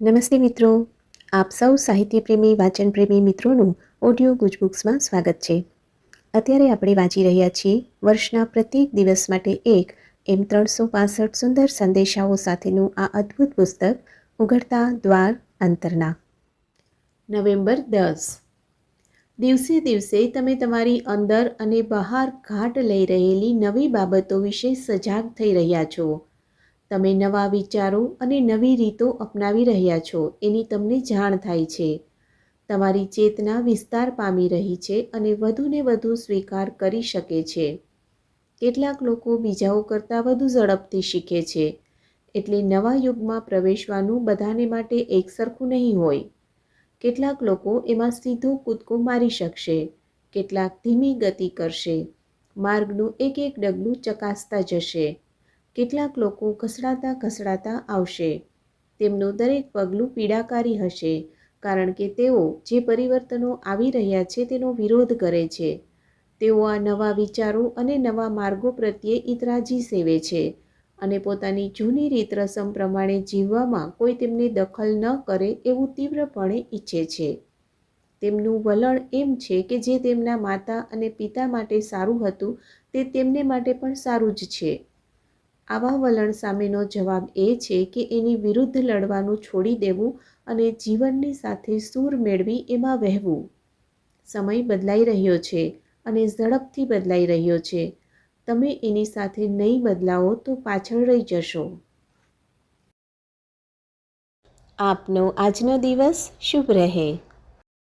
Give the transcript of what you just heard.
નમસ્તે મિત્રો. આપ સૌ સાહિત્યપ્રેમી, વાચનપ્રેમી મિત્રોનું ઓડિયો ગુજબુક્સમાં સ્વાગત છે. અત્યારે આપણે વાંચી રહ્યા છીએ વર્ષના પ્રત્યેક દિવસ માટે એક એમ ત્રણસો પાસઠ સુંદર સંદેશાઓ સાથેનું આ અદ્ભુત પુસ્તક, ઉઘડતા દ્વાર અંતરના. નવેમ્બર દસ. દિવસે દિવસે તમે તમારી અંદર અને બહાર ઘાટ લઈ રહેલી નવી બાબતો વિશે સજાગ થઈ રહ્યા છો. તમે નવા વિચારો અને નવી રીતો અપનાવી રહ્યા છો, એની તમને જાણ થાય છે. તમારી ચેતના વિસ્તાર પામી રહી છે અને વધુને વધુ સ્વીકાર કરી શકે છે. કેટલાક લોકો બીજાઓ કરતાં વધુ ઝડપથી શીખે છે. એટલે નવા યુગમાં પ્રવેશવાનું બધાને માટે એકસરખું નહીં હોય. કેટલાક લોકો એમાં સીધો કૂદકો મારી શકશે. કેટલાક ધીમી ગતિ કરશે. માર્ગનું એક એક ડગલું ચકાસતા જશે. કેટલાક લોકો ઘસડાતા ઘસડાતા આવશે. તેમનું દરેક પગલું પીડાકારી હશે, કારણ કે તેઓ જે પરિવર્તનો આવી રહ્યા છે તેનો વિરોધ કરે છે. તેઓ આ નવા વિચારો અને નવા માર્ગો પ્રત્યે ઇતરાજી સેવે છે અને પોતાની જૂની રીત રસમ પ્રમાણે જીવવામાં કોઈ તેમને દખલ ન કરે એવું તીવ્રપણે ઈચ્છે છે. તેમનું વલણ એમ છે કે જે તેમના માતા અને પિતા માટે સારું હતું તે તેમને માટે પણ સારું જ છે. આવા વલણ સામેનો જવાબ એ છે કે એની વિરુદ્ધ લડવાનું છોડી દેવું અને જીવનની સાથે સૂર મેળવી એમાં વહેવું. સમય બદલાઈ રહ્યો છે અને ઝડપથી બદલાઈ રહ્યો છે. તમે એની સાથે નહીં બદલાવો તો પાછળ રહી જશો. આપનો આજનો દિવસ શુભ રહે.